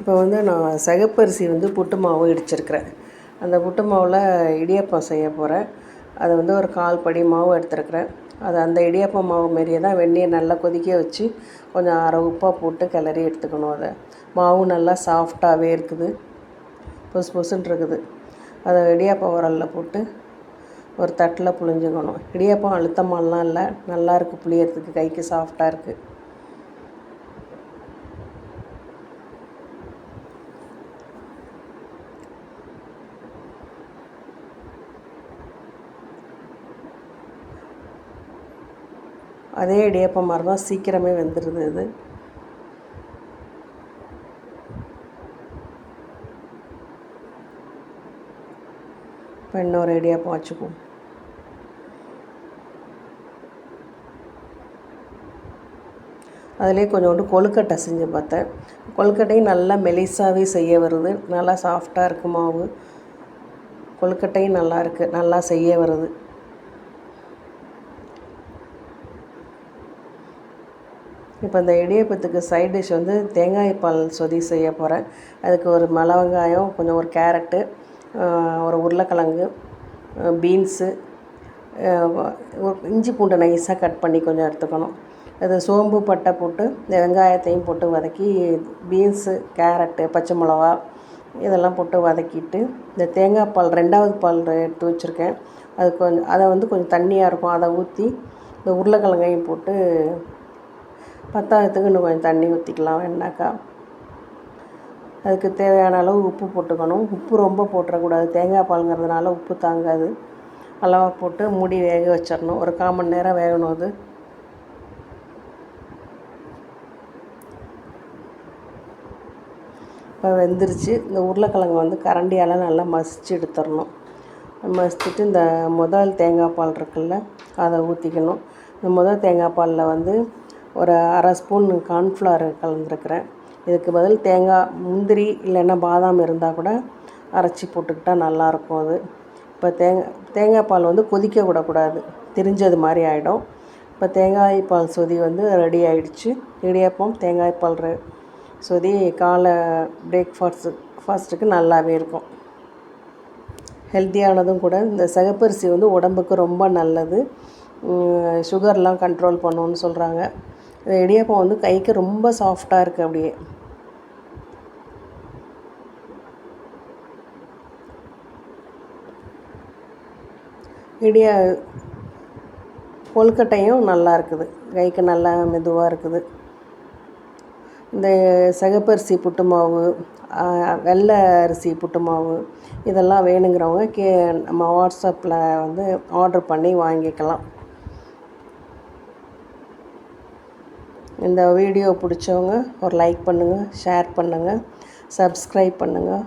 இப்போ வந்து நான் சிகப்பரிசி வந்து புட்டு மாவு இடிச்சிருக்கிறேன். அந்த புட்டு மாவில் இடியாப்பம் செய்ய போகிறேன் அதை வந்து ஒரு கால் படி மாவு எடுத்துருக்கிறேன். அது அந்த இடியப்பம் மாவு மாரியே தான் வெந்நீர் நல்லா கொதிக்க வச்சு கொஞ்சம் அரை உப்பாக போட்டு கிளறி எடுத்துக்கணும் அதை. மாவு நல்லா சாஃப்டாகவே இருக்குது. பொசு பொசுன்னு இருக்குது. அதை இடியாப்பம் உரலில் போட்டு ஒரு தட்டில் புழிஞ்சுக்கணும். இடியாப்பம் அழுத்தமாலாம் இல்லை. நல்லா இருக்குது புளியறதுக்கு. கைக்கு சாஃப்டாக இருக்குது அதே இடியாப்பம் மாதிரி தான் சீக்கிரமே வெந்துடுது இது இப்போ இன்னொரு இடியாப்பம் வச்சுக்குவோம். அதிலே கொஞ்சோண்டு கொழுக்கட்டை செஞ்சு பார்த்தேன். கொழுக்கட்டையும் நல்லா மெலிசாவே செய்ய வருது. நல்லா சாஃப்டாக இருக்குது மாவு. கொழுக்கட்டையும் நல்லா இருக்குது நல்லா செய்ய வருது. இப்போ இந்த இடியப்பத்துக்கு சைட் டிஷ் வந்து தேங்காய் பால் சொதி செய்ய போகிறேன் அதுக்கு ஒரு மலை வெங்காயம் கொஞ்சம் ஒரு கேரட்டு ஒரு உருளைக்கிழங்கு பீன்ஸு இஞ்சி பூண்டை நைஸாக கட் பண்ணி கொஞ்சம் எடுத்துக்கணும். அது சோம்பு பட்டை போட்டு இந்த வெங்காயத்தையும் போட்டு வதக்கி பீன்ஸு கேரட்டு பச்சை மிளவா இதெல்லாம் போட்டு வதக்கிட்டு இந்த தேங்காய் பால் ரெண்டாவது பால் எடுத்து வச்சுருக்கேன். அது கொஞ்சம் அதை வந்து கொஞ்சம் தண்ணியாக இருக்கும். அதை ஊற்றி இந்த உருளைக்கிழங்கையும் போட்டு பத்தாயிரத்துக்கு இன்னும் கொஞ்சம் தண்ணி ஊற்றிக்கலாம் வேணாக்கா அதுக்கு தேவையான அளவு உப்பு போட்டுக்கணும். உப்பு ரொம்ப போட்டுறக்கூடாது. தேங்காய் பாலுங்கிறதுனால உப்பு தாங்காது. அளவாக போட்டு மூடி வேக வச்சிடணும். ஒரு கால் மணி நேரம் வேகணும் அது. இப்போ வெந்துருச்சு. இந்த உருளைக்கிழங்கு வந்து கரண்டியால் நல்லா மசிச்சு எடுத்துடணும். மசிச்சுட்டு இந்த முதல் தேங்காய் பால் இருக்குல்ல அதை ஊற்றிக்கணும் இந்த முதல் தேங்காய் பாலில் வந்து ஒரு அரை ஸ்பூன் கார்ன்ஃப்ளவர் கலந்துருக்கிறேன். இதுக்கு பதில் தேங்காய் முந்திரி இல்லைன்னா பாதாம் இருந்தால் கூட அரைச்சி போட்டுக்கிட்டால் நல்லாயிருக்கும் அது. இப்போ தேங்காய் தேங்காய் பால் வந்து கொதிக்க விடக்கூடாது. திரிஞ்சது மாதிரி ஆகிடும் இப்போ தேங்காய் பால் சொதி வந்து ரெடி ஆகிடுச்சு இடியாப்பம் தேங்காய் பால் சொதி காலை பிரேக்ஃபாஸ்ட்டு ஃபாஸ்ட்டுக்கு நல்லாவே இருக்கும். ஹெல்த்தியானதும் கூட. இந்த சிகப்பரிசி வந்து உடம்புக்கு ரொம்ப நல்லது. சுகர்லாம் கண்ட்ரோல் பண்ணுன்னு சொல்கிறாங்க இந்த இடியாப்பம் வந்து கைக்கு ரொம்ப சாஃப்டாக இருக்குது அப்படியே. இடியா கொழுக்கட்டையும் நல்லா இருக்குது. கைக்கு நல்லா மெதுவாக இருக்குது. இந்த சிகப்பரிசி புட்டு மாவு வெள்ளை அரிசி புட்டு மாவு இதெல்லாம் வேணுங்கிறவங்க கே நம்ம வாட்ஸ்அப்பில் வந்து ஆர்டர் பண்ணி வாங்கிக்கலாம். இந்த வீடியோ பிடிச்சவங்க ஒரு லைக் பண்ணுங்கள் ஷேர் பண்ணுங்கள் சப்ஸ்கிரைப் பண்ணுங்கள்